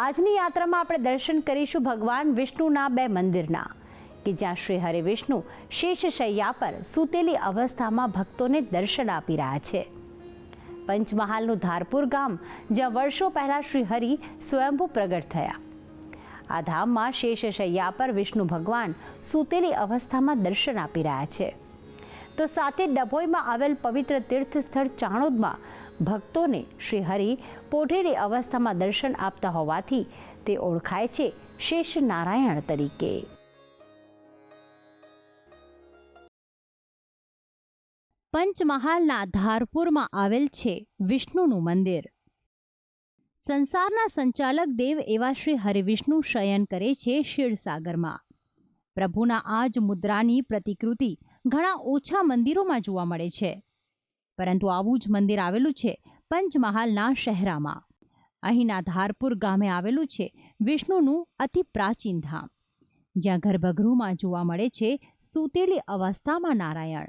આજની યાત્રામાં આપણે દર્શન કરીશું ભગવાન વિષ્ણુના બે મંદિરના, કે જ્યાં શ્રી હરે વિષ્ણુ શૈયા પર સૂતેલી અવસ્થામાં ભક્તોને દર્શન આપી રહ્યા છે. પંચમહાલનું ધારપુર ગામ, જ્યાં વર્ષો પહેલાં શ્રી હરિ સ્વયંભૂ પ્રગટ થયા. આ ધામમાં શૈયા પર વિષ્ણુ ભગવાન સૂતેલી અવસ્થામાં દર્શન આપી રહ્યા છે. તો સાથે ડભોઈમાં આવેલ પવિત્ર તીર્થ સ્થળ ચાણોદમાં ભક્તોને શ્રી હરિ પોઢેલી અવસ્થામાં દર્શન આપતા હોવાથી તે ઓળખાય છે શેષ નારાયણ તરીકે. પંચમહાલના ધારપુરમાં આવેલ છે વિષ્ણુનું મંદિર. સંસારના સંચાલક દેવ એવા શ્રી હરિવિષ્ણુ શયન કરે છે ક્ષીરસાગરમાં પ્રભુના આ જ મુદ્રાની પ્રતિકૃતિ ઘણા ઓછા મંદિરોમાં જોવા મળે છે. પરંતુ આવું જ મંદિર આવેલું છે પંચમહાલના શહેરામાં. અહીંના ધારપુર ગામે આવેલું છે વિષ્ણુનું અતિ પ્રાચીન ધામ. જ્યાં ગર્ભગૃહમાં જોવા મળે છે સૂતેલી અવસ્થામાં નારાયણ.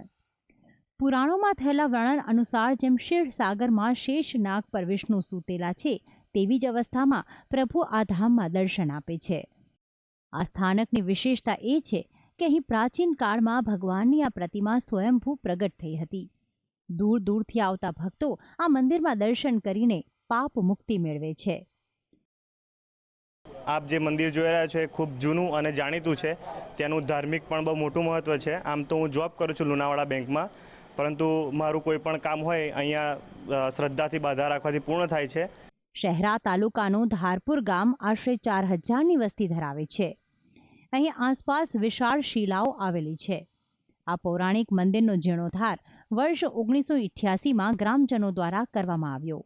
પુરાણોમાં થયેલા વર્ણન અનુસાર જેમ ક્ષીરસાગરમાં શેષ નાગ પર વિષ્ણુ સૂતેલા છે, તેવી જ અવસ્થામાં પ્રભુ આ ધામમાં દર્શન આપે છે. આ સ્થાનકની વિશેષતા એ છે કે અહીં પ્રાચીન કાળમાં ભગવાનની આ પ્રતિમા સ્વયંભૂ પ્રગટ થઈ હતી. દૂર દૂરથી આવતા ભક્તો આ મંદિરમાં દર્શન કરીને પાપ મુક્તિ મેળવે છે. આપ જે મંદિર જોઈ રહ્યા છો એ ખૂબ જૂનું અને જાણીતું છે. તેનું ધાર્મિક પણ બહુ મોટું મહત્ત્વ છે. આમ તો હું જોબ કરું છું લુણાવાડા બેંકમાં પરંતુ મારું કોઈ પણ કામ હોય અહીંયા શ્રદ્ધાથી બાધા રાખવાથી પૂર્ણ થાય છે. શહેરા તાલુકાનું ધારપુર ગામ આશરે ચાર હજારની વસ્તી ધરાવે છે. અહીં આસપાસ વિશાળ શિલાઓ આવેલી છે. આ પૌરાણિક મંદિરનો જીર્ણોદ્ધાર વર્ષ ઓગણીસો ઇઠ્યાસીમાં ગ્રામજનો દ્વારા કરવામાં આવ્યો.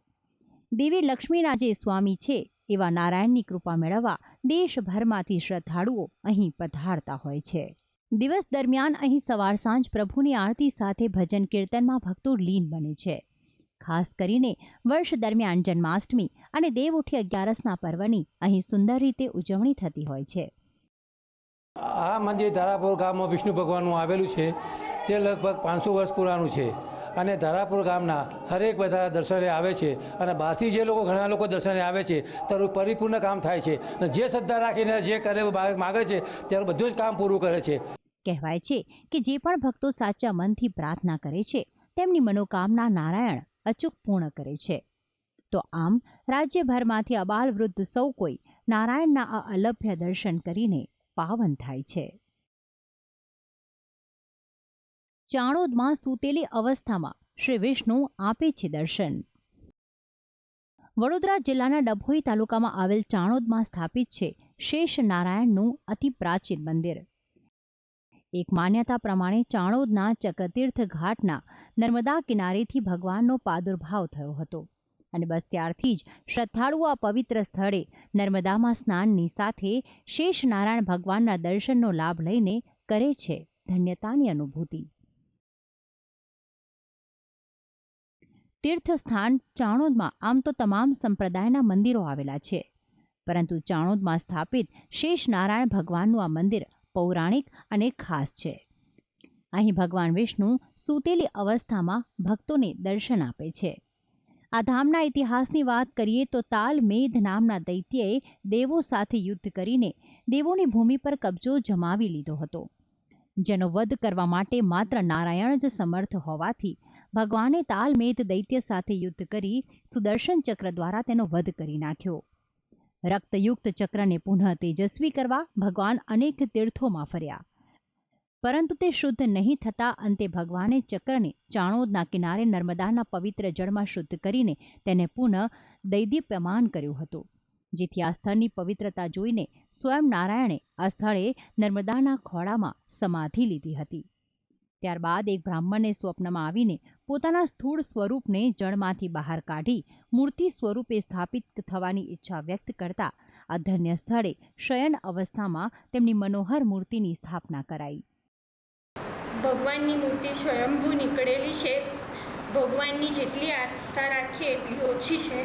દેવી લક્ષ્મીના જે સ્વામી છે એવા નારાયણની કૃપા મેળવવા દેશભરમાંથી શ્રદ્ધાળુઓ અહીં પધારતા હોય છે. દિવસ દરમિયાન અહીં સવાર સાંજ પ્રભુની આરતી સાથે ભજન કીર્તનમાં ભક્તો લીન બને છે. ખાસ કરીને વર્ષ દરમિયાન જન્માષ્ટમી અને દેવ ઉઠી અગિયારસના પર્વની અહીં સુંદર રીતે ઉજવણી થતી હોય છે. આ મંદિર ધારાપુર ગામમાં વિષ્ણુ ભગવાનનું આવેલું છે. તે લગભગ પાંચસો વર્ષ પુરાણું છે. અને ધારાપુર ગામના હરેક બધા દર્શને આવે છે અને બહારથી જે લોકો ઘણા લોકો દર્શને આવે છે, ત્યારે પરિપૂર્ણ કામ થાય છે. અને જે શ્રદ્ધા રાખીને જે કરે માગે છે, ત્યારે બધું જ કામ પૂરું કરે છે. કહેવાય છે કે જે પણ ભક્તો સાચા મનથી પ્રાર્થના કરે છે, તેમની મનોકામના નારાયણ અચૂક પૂર્ણ કરે છે. તો આમ, રાજ્યભરમાંથી અબાલ વૃદ્ધ સૌ કોઈ નારાયણના આ અલભ્ય દર્શન કરીને પાવન થાય છે. ચાણોદમાં સૂતેલી અવસ્થામાં શ્રી વિષ્ણુ આપે છે દર્શન. વડોદરા જિલ્લાના ડભોઈ તાલુકામાં આવેલ ચાણોદમાં સ્થાપિત છે શેષ નારાયણનું અતિ પ્રાચીન મંદિર. એક માન્યતા પ્રમાણે ચાણોદના ચક્રતીર્થ ઘાટના નર્મદા કિનારેથી ભગવાનનો પ્રાદુર્ભાવ થયો હતો અને બસ ત્યારથી જ શ્રદ્ધાળુઓ આ પવિત્ર સ્થળે નર્મદામાં સ્નાનની સાથે શેષ નારાયણ ભગવાનના દર્શનનો લાભ લઈને કરે છે ધન્યતાની અનુભૂતિ. તીર્થસ્થાન ચાણોદમાં આમ તો તમામ સંપ્રદાયના મંદિરો આવેલા છે. પરંતુ ચાણોદમાં સ્થાપિત શેષ નારાયણ ભગવાનનું આ મંદિર પૌરાણિક અને ખાસ છે. અહીં ભગવાન વિષ્ણુ સૂતેલી અવસ્થામાં ભક્તોને દર્શન આપે છે. આ ધામના ઇતિહાસની વાત કરીએ તો તાલ મેધ નામના દૈત્યએ દેવો સાથે યુદ્ધ કરીને દેવોની ભૂમિ પર કબજો જમાવી લીધો હતો. જેનો વધ કરવા માટે માત્ર નારાયણ જ સમર્થ હોવાથી ભગવાને તાલમેધ દૈત્ય સાથે યુદ્ધ કરી સુદર્શન ચક્ર દ્વારા તેનો વધ કરી નાખ્યો. રક્તયુક્ત ચક્રને પુનઃ તેજસ્વી કરવા ભગવાન અનેક તીર્થોમાં ફર્યા. પરંતુ તે શુદ્ધ નહીં થતાં અંતે ભગવાને ચક્રને ચાણોદના કિનારે નર્મદાના પવિત્ર જળમાં શુદ્ધ કરીને તેને પુનઃ દૈદીપ્યમાન કર્યું હતું. જેથી આ સ્થળની પવિત્રતા જોઈને સ્વયં નારાયણે આ સ્થળે નર્મદાના ખોળામાં સમાધિ લીધી હતી. ત્યારબાદ એક બ્રાહ્મણને સ્વપ્નમાં આવીને પોતાના સ્થૂળ સ્વરૂપને જળમાંથી બહાર કાઢી મૂર્તિ સ્વરૂપે સ્થાપિત થવાની ઈચ્છા વ્યક્ત કરતા આ ધન્ય સ્થળે શયન અવસ્થામાં તેમની મનોહર મૂર્તિની સ્થાપના કરાઈ. ભગવાનની મૂર્તિ સ્વયંભૂ નીકળેલી છે. ભગવાનની જેટલી આસ્થા રાખીએ એટલી ઓછી છે.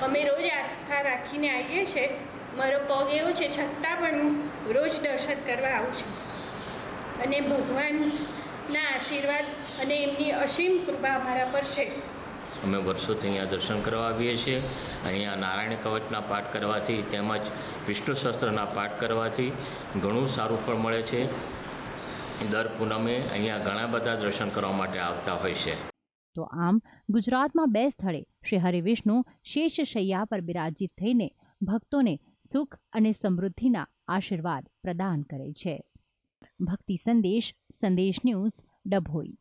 અમે રોજ આસ્થા રાખીને આવીએ છીએ. મારો પગ એવો છે, છતાં પણ હું રોજ દર્શન કરવા આવું છું. અને ભગવાનના આશીર્વાદ અને એમની અસીમ કૃપા અમારા પર છે. અમે વર્ષોથી અહીંયા દર્શન કરવા આવીએ છીએ. અહીંયા નારાયણ કવચના પાઠ કરવાથી તેમજ વિષ્ણુ સહસ્ત્રના પાઠ કરવાથી ઘણું સારું ફળ મળે છે. દર પૂનમે અહીંયા ઘણા બધા દર્શન કરવા માટે આવતા હોય છે. તો આમ ગુજરાતમાં બે સ્થળે શ્રી હરિવિષ્ણુ શેષ શૈયા પર બિરાજિત થઈને ભક્તોને સુખ અને સમૃદ્ધિના આશીર્વાદ પ્રદાન કરે છે. ભક્તિ સંદેશ સંદેશ ન્યૂઝ ડભોઈ.